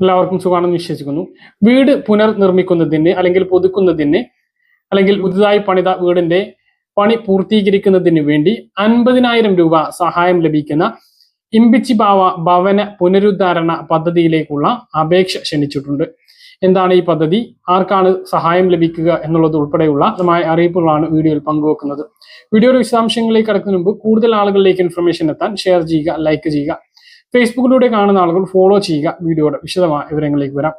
എല്ലാവർക്കും സുഖമാണെന്ന് വിശ്വസിക്കുന്നു. വീട് പുനർനിർമ്മിക്കുന്നതിന് അല്ലെങ്കിൽ പുതുക്കുന്നതിന് അല്ലെങ്കിൽ പുതുതായി പണിത വീടിന്റെ പണി പൂർത്തീകരിക്കുന്നതിന് വേണ്ടി അൻപതിനായിരം രൂപ സഹായം ലഭിക്കുന്ന ഇമ്പിച്ചി ഭാവ ഭവന പുനരുദ്ധാരണ പദ്ധതിയിലേക്കുള്ള അപേക്ഷ ക്ഷണിച്ചിട്ടുണ്ട്. എന്താണ് ഈ പദ്ധതി? ആർക്കാണ് സഹായം ലഭിക്കുക എന്നുള്ളത് ഉൾപ്പെടെയുള്ള അറിയിപ്പുകളാണ് വീഡിയോയിൽ പങ്കുവെക്കുന്നത്. വീഡിയോയുടെ വിശദാംശങ്ങളിലേക്ക് കടക്കുന്നതിന് മുമ്പ് കൂടുതൽ ആളുകളിലേക്ക് ഇൻഫർമേഷൻ എത്താൻ ഷെയർ ചെയ്യുക ലൈക്ക് ചെയ്യുക. ഫേസ്ബുക്കിലൂടെ കാണുന്ന ആളുകൾ ഫോളോ ചെയ്യുക. വീഡിയോയുടെ വിശദമായ വിവരങ്ങളിലേക്ക് വരാം.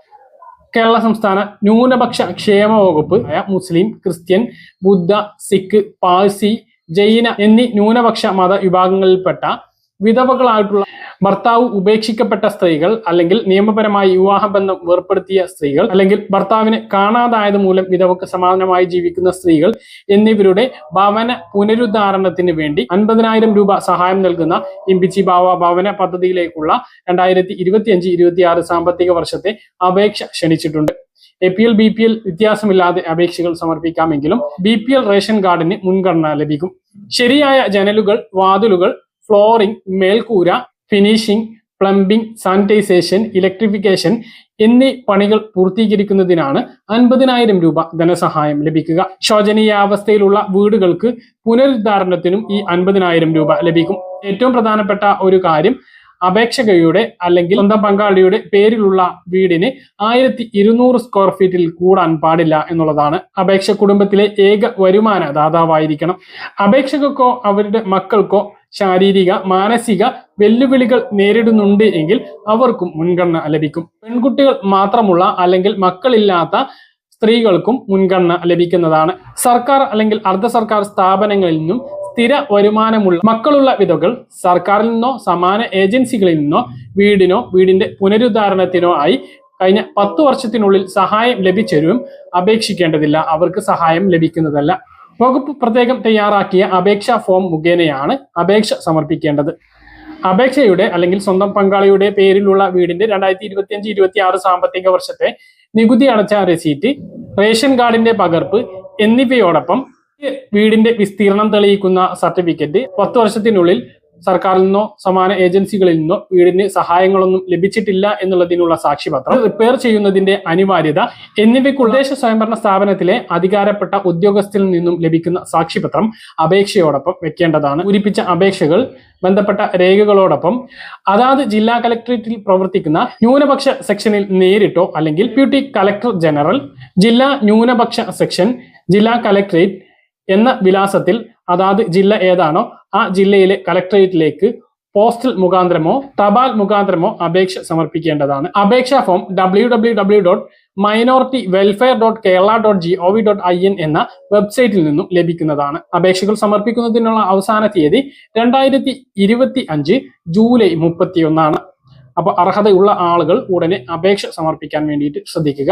കേരള സംസ്ഥാന ന്യൂനപക്ഷ ക്ഷേമ വകുപ്പ് മുസ്ലിം ക്രിസ്ത്യൻ ബുദ്ധ സിഖ് പാഴ്സി ജൈന എന്നീ ന്യൂനപക്ഷ മത വിഭാഗങ്ങളിൽപ്പെട്ട വിധവകളായിട്ടുള്ള ഭർത്താവ് ഉപേക്ഷിക്കപ്പെട്ട സ്ത്രീകൾ അല്ലെങ്കിൽ നിയമപരമായി വിവാഹബന്ധം വേർപ്പെടുത്തിയ സ്ത്രീകൾ അല്ലെങ്കിൽ ഭർത്താവിനെ കാണാതായത് മൂലം വിധവക്ക് സമാനമായി ജീവിക്കുന്ന സ്ത്രീകൾ എന്നിവരുടെ ഭവന പുനരുദ്ധാരണത്തിന് വേണ്ടി അൻപതിനായിരം രൂപ സഹായം നൽകുന്ന ഇമ്പിച്ചി ഭാവ ഭവന പദ്ധതിയിലേക്കുള്ള രണ്ടായിരത്തി ഇരുപത്തിയഞ്ച് ഇരുപത്തിയാറ് സാമ്പത്തിക വർഷത്തെ അപേക്ഷ ക്ഷണിച്ചിട്ടുണ്ട്. A P L B P L വ്യത്യാസമില്ലാതെ അപേക്ഷകൾ സമർപ്പിക്കാമെങ്കിലും ബി പി എൽ റേഷൻ കാർഡിന് മുൻഗണന ലഭിക്കും. ശരിയായ ജനലുകൾ വാതിലുകൾ ഫ്ലോറിംഗ് മേൽക്കൂര ഫിനിഷിംഗ് പ്ലംബിംഗ് സാനിറ്റൈസേഷൻ ഇലക്ട്രിഫിക്കേഷൻ എന്നീ പണികൾ പൂർത്തീകരിക്കുന്നതിനാണ് അൻപതിനായിരം രൂപ ധനസഹായം ലഭിക്കുക. ശോചനീയാവസ്ഥയിലുള്ള വീടുകൾക്ക് പുനരുദ്ധാരണത്തിനും ഈ അൻപതിനായിരം രൂപ ലഭിക്കും. ഏറ്റവും പ്രധാനപ്പെട്ട ഒരു കാര്യം അപേക്ഷകയുടെ അല്ലെങ്കിൽ സ്വന്തം പങ്കാളിയുടെ പേരിലുള്ള വീടിന് ആയിരത്തി ഇരുന്നൂറ് സ്ക്വയർ ഫീറ്റിൽ കൂടാൻ പാടില്ല എന്നുള്ളതാണ്. അപേക്ഷ കുടുംബത്തിലെ ഏക വരുമാന ദാതാവായിരിക്കണം അപേക്ഷകർക്കോ അവരുടെ മക്കൾക്കോ ശാരീരിക മാനസിക വെല്ലുവിളികൾ നേരിടുന്നുണ്ട് എങ്കിൽ അവർക്കും മുൻഗണന ലഭിക്കും. പെൺകുട്ടികൾ മാത്രമുള്ള അല്ലെങ്കിൽ മക്കളില്ലാത്ത സ്ത്രീകൾക്കും മുൻഗണന ലഭിക്കുന്നതാണ്. സർക്കാർ അല്ലെങ്കിൽ അർദ്ധ സർക്കാർ സ്ഥാപനങ്ങളിൽ നിന്നും സ്ഥിര വരുമാനമുള്ള മക്കളുള്ള വിധവകൾ സർക്കാരിൽ നിന്നോ സമാന ഏജൻസികളിൽ നിന്നോ വീടിനോ വീടിന്റെ പുനരുദ്ധാരണത്തിനോ ആയി കഴിഞ്ഞ പത്തു വർഷത്തിനുള്ളിൽ സഹായം ലഭിച്ചവരും അപേക്ഷിക്കേണ്ടതില്ല. അവർക്ക് സഹായം ലഭിക്കുന്നതല്ല. വകുപ്പ് പ്രത്യേകം തയ്യാറാക്കിയ അപേക്ഷാ ഫോം മുഖേനയാണ് അപേക്ഷ സമർപ്പിക്കേണ്ടത്. അപേക്ഷയുടെ അല്ലെങ്കിൽ സ്വന്തം പങ്കാളിയുടെ പേരിലുള്ള വീടിന്റെ രണ്ടായിരത്തി ഇരുപത്തിയഞ്ച് ഇരുപത്തി ആറ് സാമ്പത്തിക വർഷത്തെ നികുതി അടച്ച റെസീറ്റ് റേഷൻ കാർഡിന്റെ പകർപ്പ് എന്നിവയോടൊപ്പം വീടിന്റെ വിസ്തീർണം തെളിയിക്കുന്ന സർട്ടിഫിക്കറ്റ് പത്ത് വർഷത്തിനുള്ളിൽ സർക്കാരിൽ നിന്നോ സമാന ഏജൻസികളിൽ നിന്നോ വീടിന് സഹായങ്ങളൊന്നും ലഭിച്ചിട്ടില്ല എന്നുള്ളതിനുള്ള സാക്ഷിപത്രം റിപ്പയർ ചെയ്യുന്നതിന്റെ അനിവാര്യത എന്നിവയ്ക്ക് ഉദ്ദേശ സ്വയംഭരണ സ്ഥാപനത്തിലെ അധികാരപ്പെട്ട ഉദ്യോഗസ്ഥരിൽ നിന്നും ലഭിക്കുന്ന സാക്ഷിപത്രം അപേക്ഷയോടൊപ്പം വെക്കേണ്ടതാണ്. പൂരിപ്പിച്ച അപേക്ഷകൾ ബന്ധപ്പെട്ട രേഖകളോടൊപ്പം അതാത് ജില്ലാ കലക്ടറേറ്റിൽ പ്രവർത്തിക്കുന്ന ന്യൂനപക്ഷ സെക്ഷനിൽ നേരിട്ടോ അല്ലെങ്കിൽ ഡെപ്യൂട്ടി കലക്ടർ ജനറൽ ജില്ലാ ന്യൂനപക്ഷ സെക്ഷൻ ജില്ലാ കലക്ടറേറ്റ് എന്ന വിലാസത്തിൽ അതാത് ജില്ല ഏതാണോ ആ ജില്ലയിലെ കലക്ടറേറ്റിലേക്ക് പോസ്റ്റൽ മുഖാന്തരമോ തപാൽ മുഖാന്തരമോ അപേക്ഷ സമർപ്പിക്കേണ്ടതാണ്. അപേക്ഷാ form W W W dot minority welfare dot Kerala dot G O V dot I N എന്ന വെബ്സൈറ്റിൽ നിന്നും ലഭിക്കുന്നതാണ്. അപേക്ഷകൾ സമർപ്പിക്കുന്നതിനുള്ള അവസാന തീയതി രണ്ടായിരത്തി ഇരുപത്തി അഞ്ച് ജൂലൈ മുപ്പത്തിയൊന്നാണ്. അപ്പോൾ അർഹതയുള്ള ആളുകൾ ഉടനെ അപേക്ഷ സമർപ്പിക്കാൻ വേണ്ടിയിട്ട് ശ്രദ്ധിക്കുക.